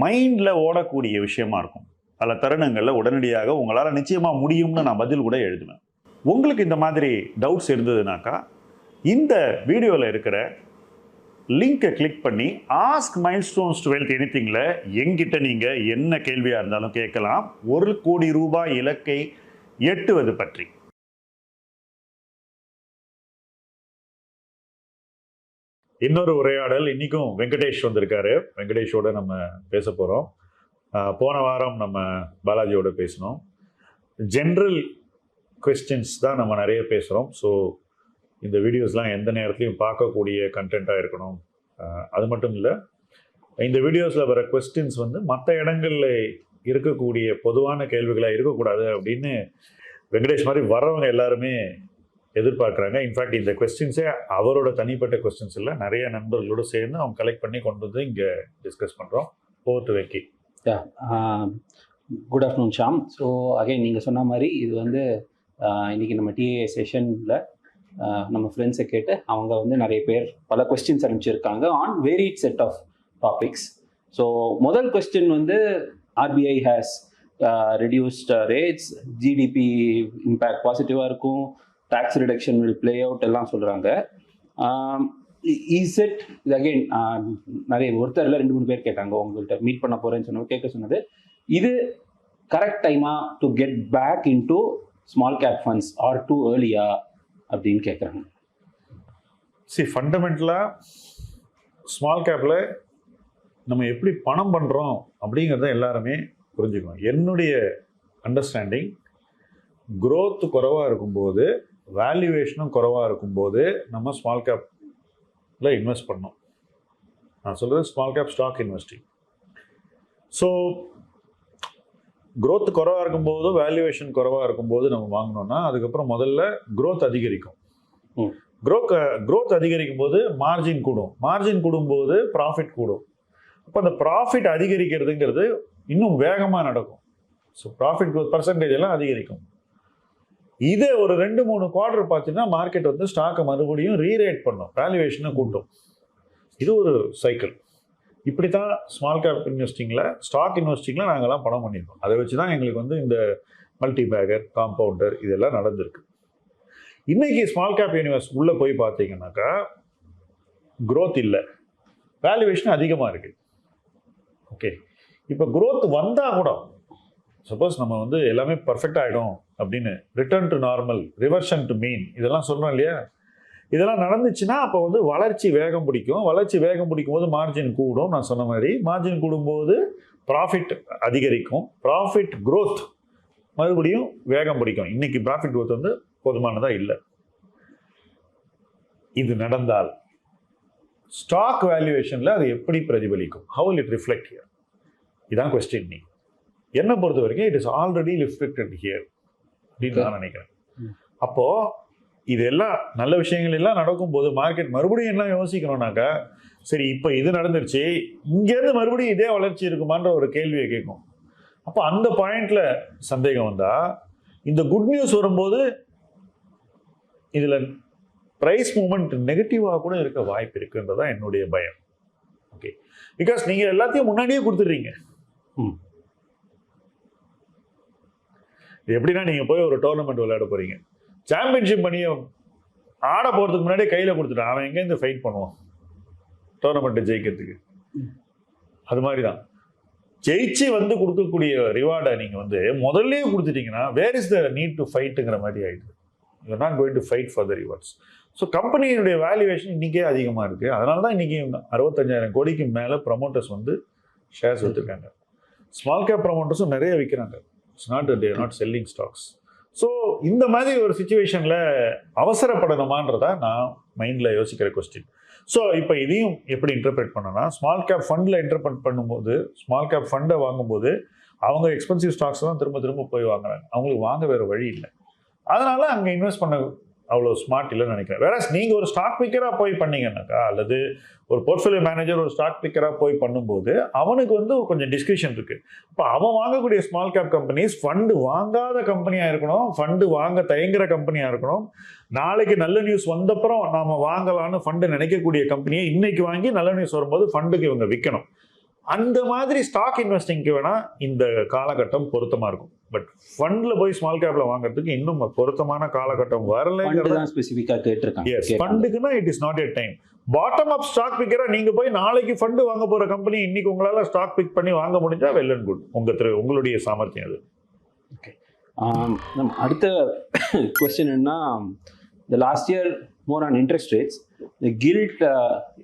மைண்டில் ஓடக்கூடிய விஷயமா இருக்கும். பல தருணங்களில் உடனடியாக உங்களால் நிச்சயமாக முடியும்னு நான் பதில் கூட எழுதுவேன். உங்களுக்கு இந்த மாதிரி டவுட்ஸ் இருந்ததுனாக்கா இந்த வீடியோவில் இருக்கிற லிங்கை கிளிக் பண்ணி ஆஸ்க் மைல் ஸ்டோன்ஸ் டுவெல்த் எனித்திங்கில் எங்கிட்ட நீங்கள் என்ன கேள்வியாக இருந்தாலும் கேட்கலாம். ஒரு கோடி ரூபாய் இலக்கை எட்டுவது பற்றி. இன்னொரு உரையாடல் இன்னைக்கும் வெங்கடேஷ் வந்திருக்காரு. வெங்கடேஷோட நம்ம பேச போகிறோம் போன வாரம் நம்ம பாலாஜியோட பேசினோம். ஜென்ரல் கொஸ்டின்ஸ் தான் நம்ம நிறைய பேசுகிறோம் ஸோ இந்த வீடியோஸ்லாம் எந்த நேரத்துலையும் பார்க்கக்கூடிய கண்டென்ட்டாக இருக்கணும். அது மட்டும் இல்லை இந்த வீடியோஸில் வர கொஸ்டின்ஸ் வந்து மற்ற இடங்களில் இருக்கக்கூடிய பொதுவான கேள்விகளாக இருக்கக்கூடாது அப்படின்னு வெங்கடேஷ் மாதிரி வரவங்க எல்லாருமே எதிர்பார்க்குறாங்க. இன்ஃபேக்ட் இந்த கொஸ்டின்ஸே அவரோட தனிப்பட்ட கொஸ்டின்ஸ் இல்லை. நிறைய நண்பர்களோடு சேர்ந்து அவங்க கலெக்ட் பண்ணி கொண்டு வந்து இங்கே டிஸ்கஸ் பண்ணுறோம் board வைக்கி good afternoon Shyam so again நீங்கள் சொன்ன மாதிரி இது வந்து இன்றைக்கி இன்னைக்கு நம்ம டிஏ செஷனில் uh, நம்ம ஃப்ரெண்ட்ஸை கேட்டு அவங்க வந்து நிறைய பேர் பல கொஸ்டின்ஸ் அனுப்பிச்சிருக்காங்க on varied set of topics so முதல் கொஸ்டின் வந்து RBI has reduced rates GDP impact பாசிட்டிவாக இருக்கும். Tax reduction will play out எல்லாம் சொல்கிறாங்க இஸ் இட் இது அகெயின் நிறைய ஒருத்தரில் ரெண்டு மூணு பேர் கேட்டாங்க. உங்கள்கிட்ட மீட் பண்ண போகிறேன்னு சொன்ன கேட்க சொன்னது. இது கரெக்ட் டைமா to get back into small cap funds are too ஏர்லியா அப்படின்னு கேட்குறாங்க சி ஃபண்டமெண்டலாக ஸ்மால் கேப்பில் நம்ம எப்படி பணம் பண்ணுறோம் அப்படிங்கிறத எல்லாருமே புரிஞ்சுக்கணும். என்னுடைய அண்டர்ஸ்டாண்டிங் growth குறைவாக இருக்கும்போது வேல்யூவேஷனும் குறைவாக இருக்கும்போது நம்ம ஸ்மால் கேப்பில் இன்வெஸ்ட் பண்ணோம் நான் சொல்கிறது small cap stock investing so growth குறைவாக இருக்கும்போது வேல்யூவேஷன் குறைவாக இருக்கும்போது நம்ம வாங்கினோம்னா அதுக்கப்புறம் முதல்ல growth அதிகரிக்கும். growth growth அதிகரிக்கும் போது மார்ஜின் கூடும். மார்ஜின் கூடும்போது ப்ராஃபிட் கூடும். அப்போ அந்த ப்ராஃபிட் அதிகரிக்கிறதுங்கிறது இன்னும் வேகமாக நடக்கும். ஸோ ப்ராஃபிட் growth பர்சன்டேஜ் எல்லாம் அதிகரிக்கும். இதே ஒரு ரெண்டு மூணு குவார்டர் பார்த்தீங்கன்னா மார்க்கெட் வந்து ஸ்டாக்கை மறுபடியும் ரீரேட் பண்ணும். வேல்யூவேஷனை கூட்டும். இது ஒரு சைக்கிள் இப்படி தான் ஸ்மால் கேப் இன்வெஸ்டிங்கில் ஸ்டாக் இன்வெஸ்டிங்கில் நாங்கள்லாம் பணம் பண்ணியிருக்கோம். அதை வச்சு தான் எங்களுக்கு வந்து இந்த மல்டி பேக்கர் காம்பவுண்டர் இதெல்லாம் நடந்திருக்கு. இன்றைக்கி ஸ்மால் கேப் யூனிவர்ஸ் உள்ளே போய் பார்த்தீங்கன்னாக்கா க்ரோத் இல்லை. வேல்யூவேஷன் அதிகமாக இருக்குது ஓகே இப்போ க்ரோத் வந்தால் கூட சப்போஸ் நம்ம வந்து எல்லாமே பர்ஃபெக்ட் ஆகிடும் அப்படின்னு return to normal reversion to mean இதெல்லாம் சொல்கிறோம் இல்லையா? இதெல்லாம் நடந்துச்சுன்னா அப்போ வந்து வளர்ச்சி வேகம் பிடிக்கும். வளர்ச்சி வேகம் பிடிக்கும் போது மார்ஜின் கூடும். நான் சொன்ன மாதிரி மார்ஜின் கூடும்போது ப்ராஃபிட் அதிகரிக்கும். ப்ராஃபிட் க்ரோத் மறுபடியும் வேகம் பிடிக்கும். இன்னைக்கு ப்ராஃபிட் க்ரோத் வந்து போதுமானதாக இல்லை. இது நடந்தால் ஸ்டாக் வேல்யூவேஷனில் அது எப்படி பிரதிபலிக்கும்? ஹவு இட் ரிஃப்ளெக்ட் இயர் இதான் கொஸ்டின் நீ. என்னை பொறுத்த வரைக்கும் it is already reflected here அப்படின்னு நான் நினைக்கிறேன். அப்போது அப்போ இதெல்லாம் நல்ல விஷயங்கள் எல்லாம் நடக்கும்போது மார்க்கெட் மறுபடியும் என்ன யோசிக்கணும்னாக்கா சரி இப்போ இது நடந்துருச்சு இங்கேருந்து மறுபடியும் இதே வளர்ச்சி இருக்குமான்ற ஒரு கேள்வியை கேட்கும். அப்போ அந்த பாயிண்ட்ல சந்தேகம் வந்தா இந்த குட் நியூஸ் வரும்போது இதில் ப்ரைஸ் மூமெண்ட் நெகட்டிவாக கூட இருக்க வாய்ப்பு இருக்குன்றதான் என்னுடைய பயம். ஓகே பிகாஸ் நீங்கள் எல்லாத்தையும் முன்னாடியே கொடுத்துடுறீங்க. ம். இது எப்படின்னா நீங்க போய் ஒரு டோர்னமெண்ட் விளையாட போறீங்க. சாம்பியன்ஷிப் பண்ணி ஆட போறதுக்கு முன்னாடியே கையில கொடுத்துட்டான். அவன் எங்கேருந்து ஃபைட் பண்ணுவான்? டோர்னமெண்ட்டை ஜெயிக்கிறதுக்கு. அது மாதிரி தான் ஜெயிச்சு வந்து கொடுக்கக்கூடிய ரிவார்டை நீங்க வந்து முதல்லயே கொடுத்துட்டீங்கன்னா where is the need to ஃபைட்டுங்கிற மாதிரி ஆயிடுது. You not going to fight for the rewards so கம்பெனியினுடைய valuation இன்னைக்கே அதிகமாக இருக்கு. அதனால தான் இன்னைக்கு அறுபத்தஞ்சாயிரம் கோடிக்கு மேலே ப்ரமோட்டர்ஸ் வந்து ஷேர்ஸ் வச்சிருக்காங்க ஸ்மால் கேப் ப்ரமோட்டர்ஸும் நிறைய விற்கிறாங்க it's not they're not selling stocks so இந்த மாதிரி ஒரு சுச்சுவேஷனில் அவசரப்படணுமான்றதா நான் மைண்டில் யோசிக்கிற கொஸ்டின் ஸோ இப்போ இதையும் எப்படி இன்டர்பிரேட் பண்ணனா ஸ்மால் கேப் ஃபண்டில் இன்டர்பிரேட் பண்ணும்போது ஸ்மால் கேப் ஃபண்டை வாங்கும்போது அவங்க எக்ஸ்பென்சிவ் ஸ்டாக்ஸ் தான் திரும்ப திரும்ப போய் வாங்குறாங்க. அவங்களுக்கு வாங்க வேறு வழி இல்லை. அதனால் அங்கே இன்வெஸ்ட் பண்ண அவ்வளோ ஸ்மார்ட் இல்லைன்னு நினைக்கிறேன். வேற நீங்கள் ஒரு ஸ்டாக் பிக்கராக போய் பண்ணீங்கன்னாக்கா அல்லது ஒரு போர்ட்ஃபோலியோ மேனேஜர் ஒரு ஸ்டாக் பிக்கராக போய் பண்ணும்போது அவனுக்கு வந்து கொஞ்சம் டிஸ்கிரிஷன் இருக்குது இப்போ அவன் வாங்கக்கூடிய ஸ்மால் கேப் கம்பெனிஸ் ஃபண்டு வாங்காத கம்பெனியாக இருக்கணும் ஃபண்டு வாங்க தயங்குற கம்பெனியாக இருக்கணும். நாளைக்கு நல்ல நியூஸ் வந்தப்புறம் நாம் வாங்கலாம்னு ஃபண்டு நினைக்கக்கூடிய கம்பெனியை இன்னைக்கு வாங்கி நல்ல நியூஸ் வரும்போது ஃபண்டுக்கு இவங்க விற்கணும் அந்த மாதிரி ஸ்டாக் இன்வெஸ்டிங்க்கு வேணா இந்த காலகட்டம் பொருத்தமா இருக்கும். பட் ஃபண்ட்ல போய் ஸ்மால் கேப்ல வாங்குறதுக்கு இன்னும் பொருத்தமான காலகட்டம் வரல ஸ்பெசிஃபிக்காக கேட்டிருக்காங்க. ஃபண்டுக்குன்னா it is not a time bottom up stock பிக்கரா நீங்க போய் நாளைக்கு ஃபண்டு வாங்க போற கம்பெனி இன்னைக்கு உங்களால ஸ்டாக் பிக் பண்ணி வாங்க முடிஞ்சா வெல் அண்ட் குட் உங்க திரு- உங்களுடைய சாமர்த்தியம் அது. நம்ம அடுத்த கொஸ்டின் என்ன இந்த last year more on interest rates gilt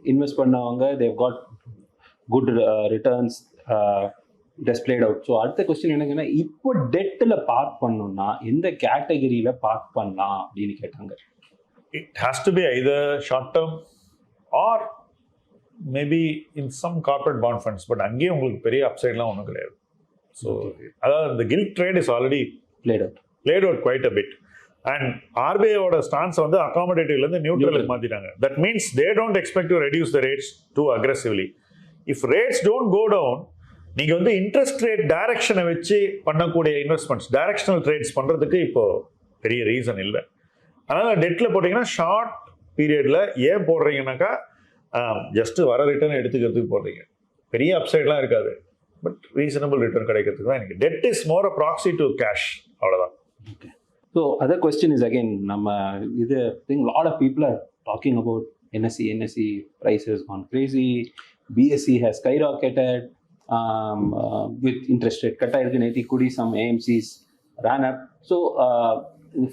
invest பண்ணவங்க they got good returns played out so அடுத்த கொஸ்டின் என்னங்கன்னா இப்போ டெட்டில் பார்க் பண்ணணும்னா எந்த கேட்டகரியில் பார்க் பண்ணலாம் அப்படின்னு கேட்டாங்க. It has to be either short term or maybe in some corporate bond funds but அங்கேயும் உங்களுக்கு பெரிய அப்சைட்லாம் ஒன்றும் கிடையாது. ஸோ அதாவது இந்த gilt trade is already played out played out quite a bit. And ஆர்பிஐயோட stance வந்து அகாமடேட்டிவ்லேருந்து நியூட்ரலுக்கு Neutral. மாற்றிட்டாங்க that means they don't expect to reduce the rates too aggressively if rates don't go down நீங்கள் வந்து interest rate டைரக்ஷனை வச்சு பண்ணக்கூடிய investments directional trades பண்ணுறதுக்கு இப்போ பெரிய ரீசன் இல்லை. அதனால் டெட்டில் போட்டிங்கன்னா ஷார்ட் பீரியடில் ஏன் போடுறீங்கன்னாக்கா ஜஸ்ட் வர ரிட்டர்ன் எடுத்துக்கிறதுக்கு போடுறீங்க. பெரிய அப்சைட்லாம் இருக்காது. பட் ரீசனபிள் ரிட்டர்ன் கிடைக்கிறதுக்கு தான் எனக்கு that is more a proxy to cash அவ்வளோதான் so other question is again நம்ம இது think lot of people are talking about NSC NSC prices on crazy PSC has skyrocketed with interest rate cut ஆயிருக்கு. நேத்தி குடி some AMCs ran up so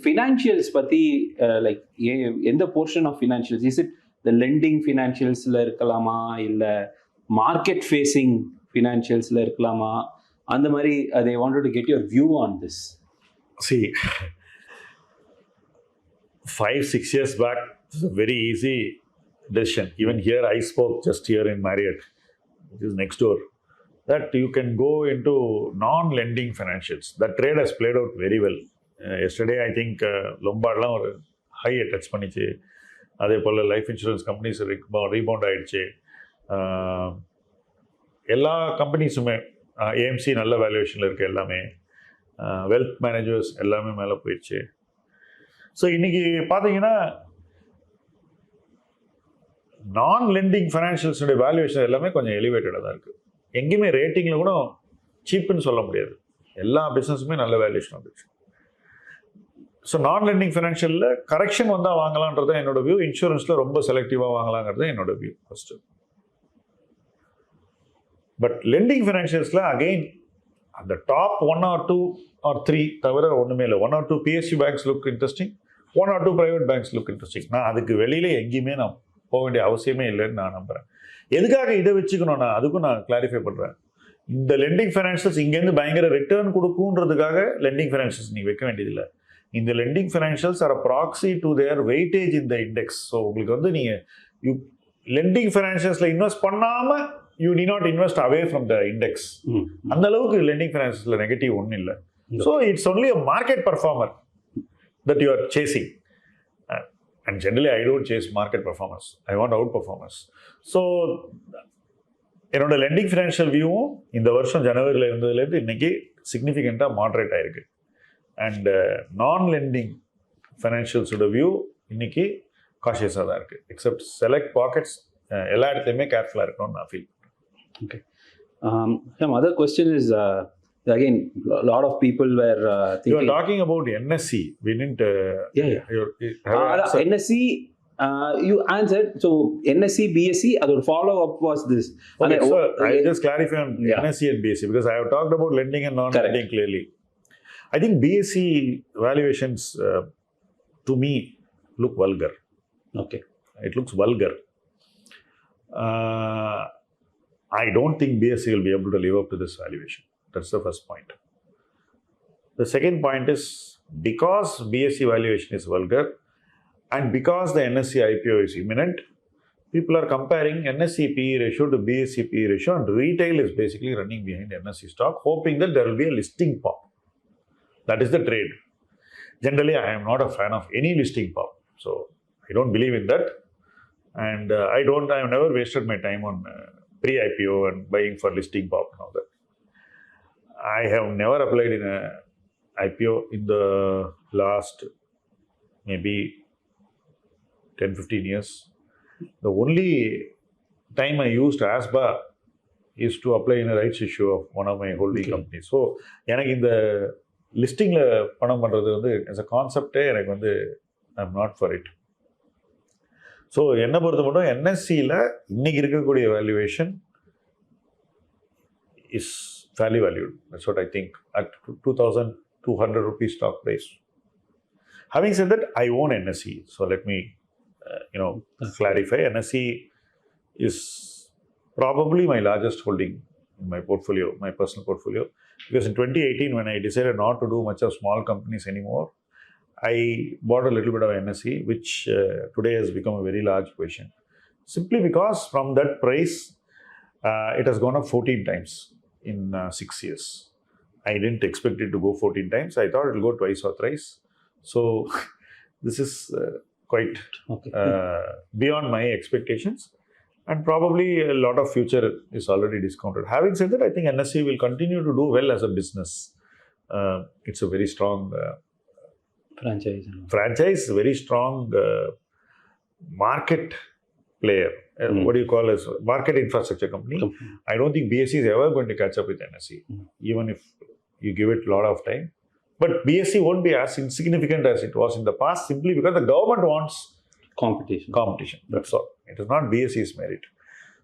financials பற்றி like a எந்த portion of financials is it the lending ஃபினான்ஷியல்ஸில் இருக்கலாமா? இல்லை market facing ஃபினான்ஷியல்ஸில் இருக்கலாமா? அந்த மாதிரி அதே wonder to get your view on this C five six years back, very easy decision. Even here, I spoke just here in Marriott, which is next door, that you can go into non lending financials. That trade has played out very well. Uh, yesterday, I think uh, Lombardலாம் ஒரு high touch பண்ணிச்சு அதே போல் life insurance companies rebound ஆகிடுச்சு எல்லா கம்பெனிஸுமே AMC நல்ல வேல்யூவேஷனில் இருக்குது எல்லாமே வெல்த் மேனேஜர்ஸ் எல்லாமே மேலே போயிடுச்சு ஸோ இன்றைக்கி பார்த்தீங்கன்னா நான் லெண்டிங் ஃபைனான்ஷியல்ஸுடைய வேல்யூவேஷன் எல்லாமே கொஞ்சம் எலிவேட்டடாக தான் இருக்குது எங்கேயுமே ரேட்டிங்கில் கூட சீப்புன்னு சொல்ல முடியாது. எல்லா பிஸ்னஸுமே நல்ல வேல்யூஷன் வந்துச்சு ஸோ நான் லெண்டிங் ஃபினான்ஷியலில் கரெக்ஷன் வந்தால் வாங்கலான்றது என்னோட வியூ இன்சூரன்ஸில் ரொம்ப செலக்டிவாக வாங்கலாங்கிறது என்னோட வியூ ஃபஸ்ட்டு பட் லெண்டிங் ஃபைனான்ஷியல்ஸில் அகெயின் அந்த top one or two or three தவிர ஒன்றுமே இல்லை. One or two PSC banks look interesting one or two private banks look interesting நான் அதுக்கு வெளியிலே எங்கேயுமே நான் போக வேண்டிய அவசியமே இல்லைன்னு நான் நம்புறேன். எதுக்காக இதை வச்சுக்கணும் நான் அதுக்கும் நான் கிளாரிஃபை பண்ணுறேன் இந்த லெண்டிங் ஃபைனான்ஷியல்ஸ் இங்கேருந்து பயங்கர ரிட்டர்ன் கொடுக்குன்றதுக்காக லெண்டிங் ஃபைனான்ஷியல்ஸ் நீங்கள் வைக்க வேண்டியதில்லை. இந்த lending financials are proxy to their weightage இந்த இண்டெக்ஸ் ஸோ உங்களுக்கு வந்து நீங்கள் யூ லெண்டிங் ஃபைனான்ஷியல்ஸில் இன்வெஸ்ட் பண்ணாமல் you D not invest away from the index அந்த அளவுக்கு லெண்டிங் ஃபைனான்ஸில் நெகட்டிவ் ஒன்றும் இல்லை. So it's only a market performer that you are chasing and generally I don't chase market performance I want outperformance so என்னோட lending financial வியூவும் இந்த வருஷம் ஜனவரியில் இருந்ததுலேருந்து இன்னைக்கு சிக்னிஃபிகண்ட்டாக மாட்ரேட் ஆயிருக்கு. அண்டு நான் லெண்டிங் ஃபினான்ஷியல்ஸோட வியூ இன்றைக்கி காஷியஸாக தான் இருக்குது எக்ஸப்ட் செலக்ட் பாக்கெட்ஸ் எல்லா இடத்துலையுமே கேர்ஃபுல்லாக இருக்கணும்னு நான் feel Um, some other question is uh, again, a lot of people were uh, You are talking about NSC. We didn't. Uh, Yeah, yeah. your- Uh. NSC, uh, you answered. So NSC, BSc, other follow up was this. Okay, And, so uh, I'll just clarify on Yeah. NSC and BSc because I have talked about lending and non-lending clearly. I think BSc valuations uh, to me look vulgar. Okay. It looks vulgar. Uh, I don't think BSc will be able to live up to this valuation. That's the first point. The second point is because BSc valuation is vulgar and because the NSC IPO is imminent, people are comparing NSE PE ratio to BSE PE ratio, and retail is basically running behind NSE stock, hoping that there will be a listing pop. That is the trade. Generally, I am not a fan of any listing pop, so I don't believe in that, and uh, I don't. I have never wasted my time on uh, pre-IPO and buying for listing pop and all that. I have never applied in a IPO in the last maybe 10 15 years. The only time I used ASBA is to apply in a rights issue of one of my holding Okay. companies. So எனக்கு இந்த லிஸ்டிங்கில் பணம் பண்ணுறது வந்து as a கான்செப்டே எனக்கு வந்து I'm not for it so என்னை பொறுத்த மட்டும் என்எஸ்சியில் இன்னைக்கு இருக்கக்கூடிய valuation is fairly valued. That's what I think at 2,200 rupees stock price. Having said that, I own NSE. So let me, uh, you know, clarify. NSE is probably my largest holding in my portfolio, my personal portfolio. Because in 2018, when I decided not to do much of small companies anymore, I bought a little bit of NSE, which uh, today has become a very large position. Simply because from that price, uh, it has gone up 14 times in uh, six years. I didn't expect it to go 14 times. I thought it'll go twice or thrice. So this is uh, quite okay. Uh, beyond my expectations. And probably a lot of future is already discounted. Having said that, I think NSE will continue to do well as a business. Uh, it's a very strong uh, franchise. Franchise, very strong market player. Mm. What do you call as market infrastructure company? Mm. I don't think BSE is ever going to catch up with NSE, hmm. even if you give it a lot of time. But BSE won't be as insignificant as it was in the past simply because the government wants competition. Competition. That's all. It is not BSE's merit.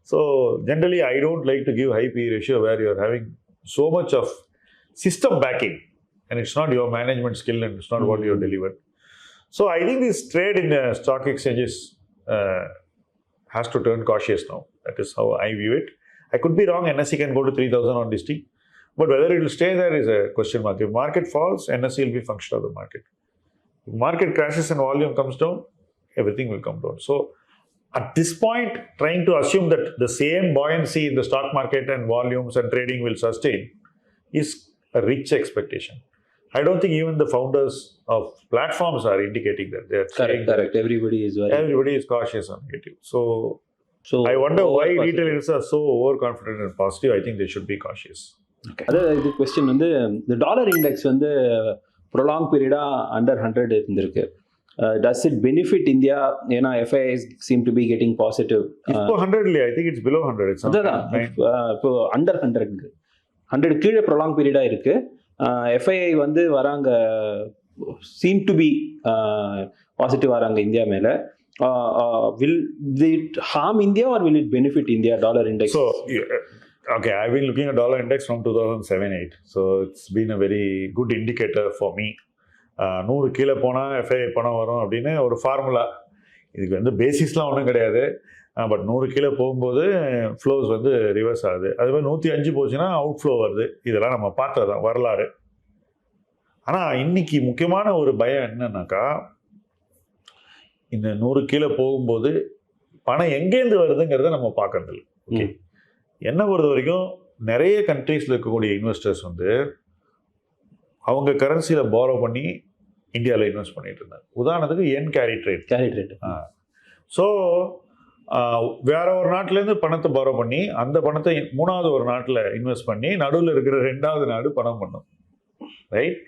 So generally, I don't like to give high P ratio where you're having so much of system backing and it's not your management skill and it's not mm. what you hmm. delivered. So I think this trade in uh, stock exchanges uh, has to turn cautious now. That is how I view it. I could be wrong. NSE can go to 3000 on listing, but whether it will stay there is a question mark. If market falls, NSE will be function of the market. If market crashes and volume comes down, everything will come down. So at this point, trying to assume that the same buoyancy in the stock market and volumes and trading will sustain is a rich expectation. I don't think even the founders of platforms are indicating that. They are saying correct that correct everybody is very everybody is cautious on negative. So so I wonder why retailers are so overconfident and positive. I think they should be cautious. அதாவது இது question வந்து இந்த dollar index வந்து prolong பீரியடா under hundred இருந்திருக்கு does it benefit India ஏன்னா FIIs seem to be getting positive இப்போ 100 இல்லையா? I think it's below 100. It's அதான் something nine- அஹ் இப்போ அண்டர் ஹண்ட்ரட் ஹண்ட்ரட் கீழே ப்ரொலாங் பீரியடா இருக்கு எஃப்ஐஐ வந்து வராங்க. சீம் டு பி பாசிட்டிவ் வராங்க இந்தியா மேல. Will it harm India or will it benefit India? Dollar index okay I okay, I've been looking at dollar index from 2007-8. So, it's been a very good indicator for me. நூறு கீழே போனால் FI பணம் வரும் அப்படின்னு ஒரு formula இதுக்கு வந்து பேசிஸ்லாம் ஒன்றும் கிடையாது. பட் நூறு கீழே போகும்போது ஃப்ளோஸ் வந்து ரிவர்ஸ் ஆகுது. அதே மாதிரி நூற்றி அஞ்சு போச்சுன்னா அவுட் ஃப்ளோ வருது. இதெல்லாம் நம்ம பார்த்ததான் வரலாறு. ஆனால் இன்னைக்கு முக்கியமான ஒரு பயம் என்னன்னாக்கா இந்த நூறு கீழே போகும்போது பணம் எங்கேருந்து வருதுங்கிறத நம்ம பார்க்கறது ஓகே. என்னை பொறுத்த வரைக்கும் நிறைய கண்ட்ரீஸில் இருக்கக்கூடிய இன்வெஸ்டர்ஸ் வந்து அவங்க கரன்சியில் borrow பண்ணி இந்தியாவில் இன்வெஸ்ட் பண்ணிட்டு இருந்தாங்க. உதாரணத்துக்கு yen carry trade carry rate so வேற ஒரு நாட்டிலேருந்து பணத்தை borrow பண்ணி அந்த பணத்தை மூணாவது ஒரு நாட்டில் இன்வெஸ்ட் பண்ணி நடுவில் இருக்கிற ரெண்டாவது நாடு பணம் பண்ணும். ரைட்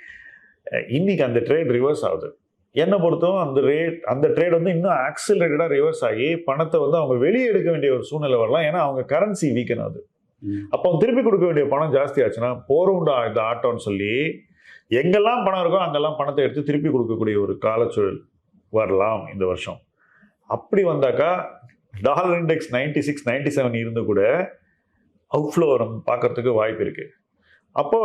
இன்னைக்கு அந்த ட்ரேட் ரிவர்ஸ் ஆகுது. என்னை பொறுத்தவரை அந்த ரேட் அந்த ட்ரேட் வந்து இன்னும் ஆக்சிலரேட்டடாக ரிவர்ஸ் ஆகி பணத்தை வந்து அவங்க வெளியே எடுக்க வேண்டிய ஒரு சூழ்நிலை வரலாம். ஏன்னா அவங்க கரன்சி வீக்கன் ஆகுது. அப்போ திருப்பி கொடுக்க வேண்டிய பணம் ஜாஸ்தி ஆச்சுன்னா போறோம்டா இந்த ஆட்டோன்னு சொல்லி எங்கெல்லாம் பணம் இருக்கோ அங்கெல்லாம் பணத்தை எடுத்து திருப்பி கொடுக்கக்கூடிய ஒரு காலச்சூழல் வரலாம் இந்த வருஷம். அப்படி வந்தாக்கா dollar index ninety six ninety seven இருந்து கூட அவுட்ஃப்ளோ நம்ம பார்க்கறதுக்கு வாய்ப்பு இருக்கு. அப்போ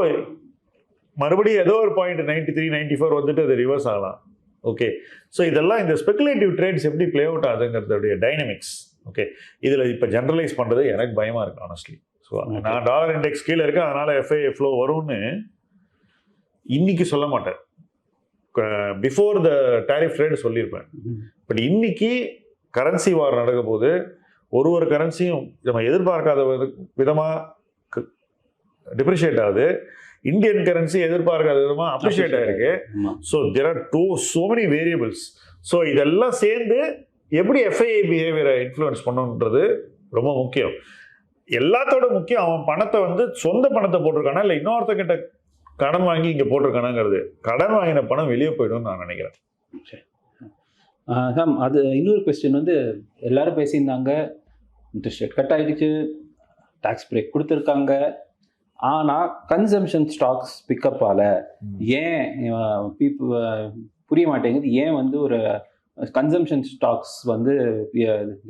மறுபடியும் ஏதோ ஒரு point ninety three ninety four வந்துட்டு அது ரிவர்ஸ் ஆகலாம். ஓகே ஸோ இதெல்லாம் இந்த ஸ்பெகுலேட்டிவ் ட்ரேட்ஸ் எப்படி ப்ளே அவுட் ஆகுதுங்கிறதுடைய டைனமிக்ஸ் ஓகே இதில் இப்போ ஜென்ரலைஸ் பண்ணுறது எனக்கு பயமாக இருக்கு ஆனஸ்ட்லி ஸோ. நான் டாலர் இண்டெக்ஸ் கீழே இருக்கேன் அதனால எஃப்ஐ ஃப்ளோ வரும்னு இன்னைக்கு சொல்ல மாட்டேன். பிஃபோர் த டேரிஃப் ரேட் சொல்லியிருப்பேன். பட் இன்னைக்கு கரன்சி வார் நடக்க போது ஒரு ஒரு கரன்சியும் நம்ம எதிர்பார்க்காத விதமாக டிப்ரிஷியேட் ஆகுது. இந்தியன் கரன்சி எதிர்பார்க்காத விதமாக அப்ரிஷியேட் ஆயிருக்கு. ஆமா. So there are too so many variables so இதெல்லாம் சேர்ந்து எப்படி எஃப்ஐஐ பிஹேவியரை இன்ஃப்ளூயன்ஸ் பண்ணுன்றது ரொம்ப முக்கியம். எல்லாத்தோட முக்கியம் அவன் பணத்தை வந்து சொந்த பணத்தை போட்டிருக்கானா இல்லை இன்னொருத்தக்கிட்ட கடன் வாங்கி இங்கே போட்டிருக்கானாங்கிறது. கடன் வாங்கின பணம் வெளியே போயிடும்னு நான் நினைக்கிறேன். சாம் அது இன்னொரு கொஸ்டின் வந்து எல்லாரும் பேசியிருந்தாங்க. இன்ட்ரெஸ்ட் ரேட் கட் ஆயிடுச்சு. டாக்ஸ் பிரேக் கொடுத்துருக்காங்க. ஆனால் கன்சம்ஷன் ஸ்டாக்ஸ் பிக்கப் ஆல ஏன் பீப்புள் புரிய மாட்டேங்குது. ஏன் வந்து ஒரு கன்சம்ஷன் ஸ்டாக்ஸ் வந்து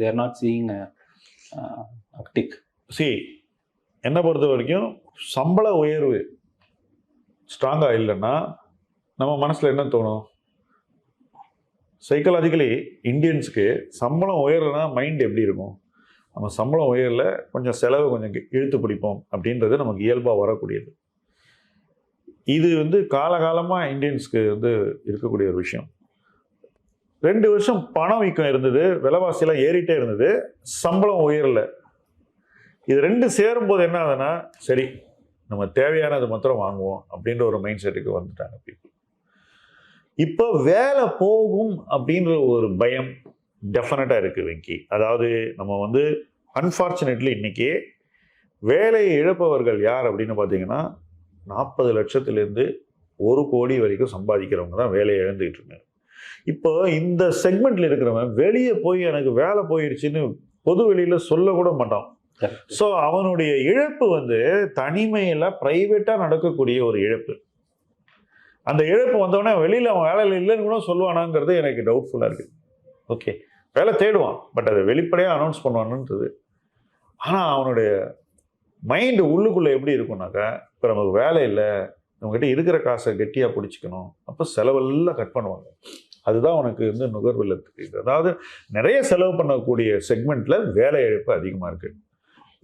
தேர் நாட் சீயிங் அப்டிக் சி என்னை பொறுத்த வரைக்கும் சம்பள உயர்வு ஸ்ட்ராங்காக இல்லைன்னா நம்ம மனசில் என்ன தோணும்? சைக்கலாஜிக்கலி இந்தியன்ஸுக்கு சம்பளம் உயரலைன்னா மைண்ட் எப்படி இருக்கும்? நம்ம சம்பளம் உயரல கொஞ்சம் செலவு கொஞ்சம் இழுத்து பிடிப்போம் அப்படின்றது நமக்கு இயல்பாக வரக்கூடியது. இது வந்து காலகாலமாக இந்தியன்ஸ்க்கு வந்து இருக்கக்கூடிய ஒரு விஷயம். ரெண்டு வருஷம் பணம் வீக்கம் இருந்தது விலைவாசியெல்லாம் ஏறிட்டே இருந்தது சம்பளம் உயரலை. இது ரெண்டு சேரும்போது என்ன ஆகுதுன்னா சரி நம்ம தேவையானது மாத்திரம் வாங்குவோம் அப்படின்ற ஒரு மைண்ட் செட்டுக்கு வந்துட்டாங்க பீப்புள் இப்போ வேலை போகும் அப்படின்ற ஒரு பயம் டெஃபினட்டாக இருக்குது வெங்கி. அதாவது நம்ம வந்து அன்ஃபார்ச்சுனேட்லி இன்னைக்கு வேலையை இழப்பவர்கள் யார் அப்படின்னு பார்த்தீங்கன்னா நாற்பது லட்சத்துலேருந்து ஒரு கோடி வரைக்கும் சம்பாதிக்கிறவங்க தான் வேலையை இழந்துகிட்டு இருக்காங்க. இப்போ இந்த செக்மெண்ட்ல இருக்கிறவன் வெளியே போய் எனக்கு வேலை போயிடுச்சுன்னு பொது வெளியில சொல்லக்கூட மாட்டான். ஸோ அவனுடைய இழப்பு வந்து தனிமையில் ப்ரைவேட்டாக நடக்கக்கூடிய ஒரு இழப்பு. அந்த இழப்பு வந்தவொடனே வெளியில் அவன் வேலையில் இல்லைன்னு கூட சொல்லுவானாங்கிறது எனக்கு டவுட்ஃபுல்லாக இருக்குது ஓகே வேலை தேடுவான் பட் அதை வெளிப்படையாக அனௌன்ஸ் பண்ணுவானுன்றது. ஆனால் அவனுடைய மைண்டு உள்ளுக்குள்ளே எப்படி இருக்கும்னாக்கா இப்போ நமக்கு வேலை இல்லை நம்மக்கிட்ட இருக்கிற காசை கெட்டியாக பிடிச்சிக்கணும் அப்போ செலவெல்லாம் கட் பண்ணுவாங்க. அதுதான் உனக்கு வந்து நுகர்வில் இருக்குது அதாவது நிறைய செலவு பண்ணக்கூடிய செக்மெண்ட்டில் வேலை இழப்பு அதிகமாக இருக்குது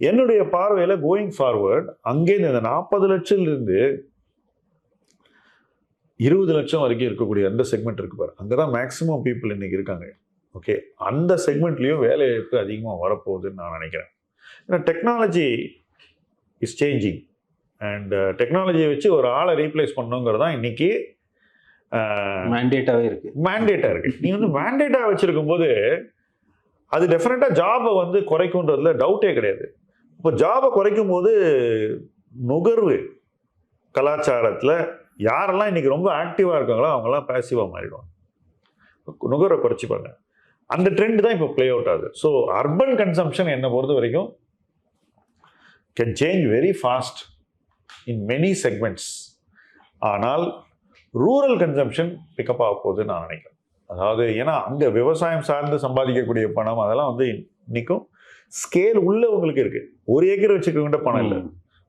என்னுடைய பார்வையில் கோயிங் ஃபார்வர்ட் அங்கேருந்து இந்த நாற்பது லட்சத்துலேருந்து இருபது லட்சம் வரைக்கும் இருக்கக்கூடிய அந்த செக்மெண்ட் இருக்கு பாரு. அங்கே தான் மேக்ஸிமம் பீப்புள் இன்னைக்கு இருக்காங்க. ஓகே அந்த செக்மெண்ட்லேயும் வேலை இழப்பு அதிகமாக வரப்போகுதுன்னு நான் நினைக்கிறேன். ஏன்னா டெக்னாலஜி இஸ் சேஞ்சிங் அண்ட் டெக்னாலஜியை வச்சு ஒரு ஆளை ரீப்ளேஸ் பண்ணுங்கிறது தான் இன்னைக்கு மேண்டேட்டாவே இருக்கு. மேண்டேட்டாக இருக்கு. நீ வந்து மேண்டேட்டாக வச்சிருக்கும் போது அது டெஃபினட்டாக ஜாபை வந்து குறைக்குன்றதுல டவுட்டே கிடையாது. இப்போ ஜாபை குறைக்கும் போது நுகர்வு கலாச்சாரத்தில் யாரெல்லாம் இன்னைக்கு ரொம்ப ஆக்டிவாக இருக்காங்களோ அவங்கெல்லாம் பேசிவாக மாறிடுவாங்க. நுகர்வை குறைச்சிப்பாங்க அந்த ட்ரெண்ட் தான் இப்போ ப்ளே அவுட் ஆகுது. ஸோ அர்பன் கன்சம்ஷன் என்னை பொறுத்த வரைக்கும் can change very fast in many segments ஆனால் ரூரல் கன்சம்ஷன் பிக்கப் ஆக போகுதுன்னு நான் நினைக்கிறேன். அதாவது ஏன்னா அங்கே விவசாயம் சார்ந்து சம்பாதிக்கக்கூடிய பணம் அதெல்லாம் வந்து இன்னைக்கும் ஸ்கேல் உள்ளவங்களுக்கு இருக்கு. ஒரு ஏக்கர் வச்சுக்கவங்கிட்ட பணம் இல்லை.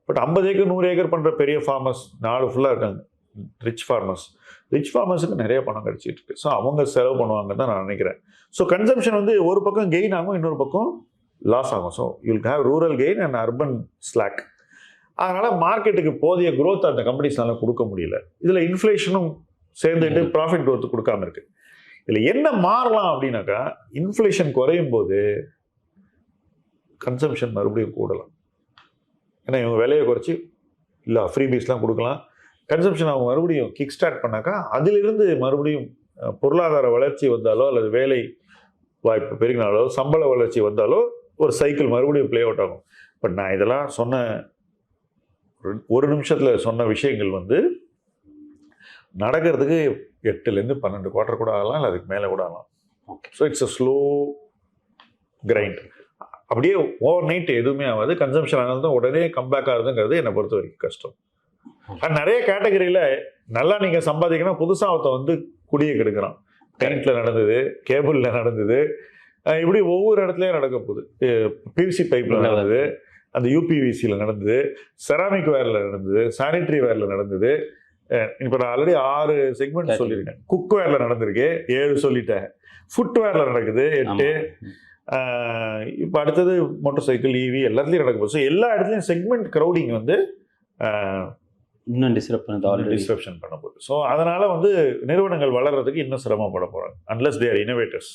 பட் ஐம்பது ஏக்கர் நூறு ஏக்கர் பண்ணுற பெரிய ஃபார்மர்ஸ் நாடு ஃபுல்லாக இருக்காங்க. ரிச் ஃபார்மர்ஸ் ரிச் ஃபார்மர்ஸுக்கு நிறைய பணம் கிடைச்சிட்டு இருக்கு ஸோ அவங்க செலவு பண்ணுவாங்கன்னு தான் நான் நினைக்கிறேன். ஸோ கன்சம்ஷன் வந்து ஒரு பக்கம் கெயின் ஆகும் இன்னொரு பக்கம் லாஸ் ஆகும். So you'll have rural gain and urban slack அதனால மார்க்கெட்டுக்கு போதிய growth அந்த கம்பெனிஸ்னால கொடுக்க முடியல. இதில் இன்ஃப்ளேஷனும் சேர்ந்துட்டு ப்ராஃபிட் growth கொடுக்காம இருக்கு. இதில் என்ன மாறலாம் அப்படின்னாக்கா இன்ஃப்ளேஷன் குறையும் போது கன்சம்ஷன் மறுபடியும் கூடலாம். ஏன்னா இவங்க விலையை குறைச்சி இல்லை ஃப்ரீபீஸ்லாம் கொடுக்கலாம். கன்சம்ஷன் அவங்க மறுபடியும் கிக் ஸ்டார்ட் பண்ணாக்கா அதிலிருந்து மறுபடியும் பொருளாதார வளர்ச்சி வந்தாலோ அல்லது வேலை வாய்ப்பு பெருகினாலோ சம்பள வளர்ச்சி வந்தாலோ ஒரு சைக்கிள் மறுபடியும் ப்ளே அவுட் ஆகும். பட் நான் இதெல்லாம் சொன்ன ஒரு- நிமிஷத்தில் சொன்ன விஷயங்கள் வந்து நடக்கிறதுக்கு எட்டுலேருந்து பன்னெண்டு குவார்ட்டர் கூட ஆகலாம் இல்லை அதுக்கு மேலே கூட ஆகலாம். So it's a slow grind அப்படியே ஓவர் நைட் எதுவுமே ஆகாது. கன்சம்ஷன் ஆனது உடனே கம்பேக் ஆகுதுங்கிறது என்னை பொறுத்த வரைக்கும் கஷ்டம். நிறைய கேட்டகரியில் நல்லா நீங்கள் சம்பாதிக்கணும் புதுசாக ஒருத்தன் வந்து குடியை கெடுக்கிறான். பெயிண்டில் நடந்தது கேபிளில் நடந்தது. இப்படி ஒவ்வொரு இடத்துலையும் நடக்க போகுது. பிவிசி பைப்பில் நடந்தது அந்த யூபிவிசியில் நடந்தது செராமிக் வேரில் நடந்தது சானிட்டரி வேரில் நடந்தது. இப்போ நான் ஆல்ரெடி ஆறு செக்மெண்ட். சொல்லியிருக்கேன். குக் வேரில் நடந்திருக்கு ஏழு சொல்லிட்டேன். ஃபுட் வேரில் நடக்குது எட்டு. இப்போ அடுத்தது மோட்டார் சைக்கிள் ஈவி எல்லாத்துலேயும் நடக்க போகுது. ஸோ எல்லா இடத்துலையும் செக்மெண்ட் க்ரௌடிங் வந்து இன்னும் டிஸ்டர்ப் பண்ணது ஆல்ரெடி டிஸ்கிரிப்ஷன் பண்ண போகுது. ஸோ அதனால வந்து நிறுவனங்கள் வளர்றதுக்கு இன்னும் சிரமப்பட போகிறாங்க அன்லஸ் தேர் இனோவேட்டர்ஸ்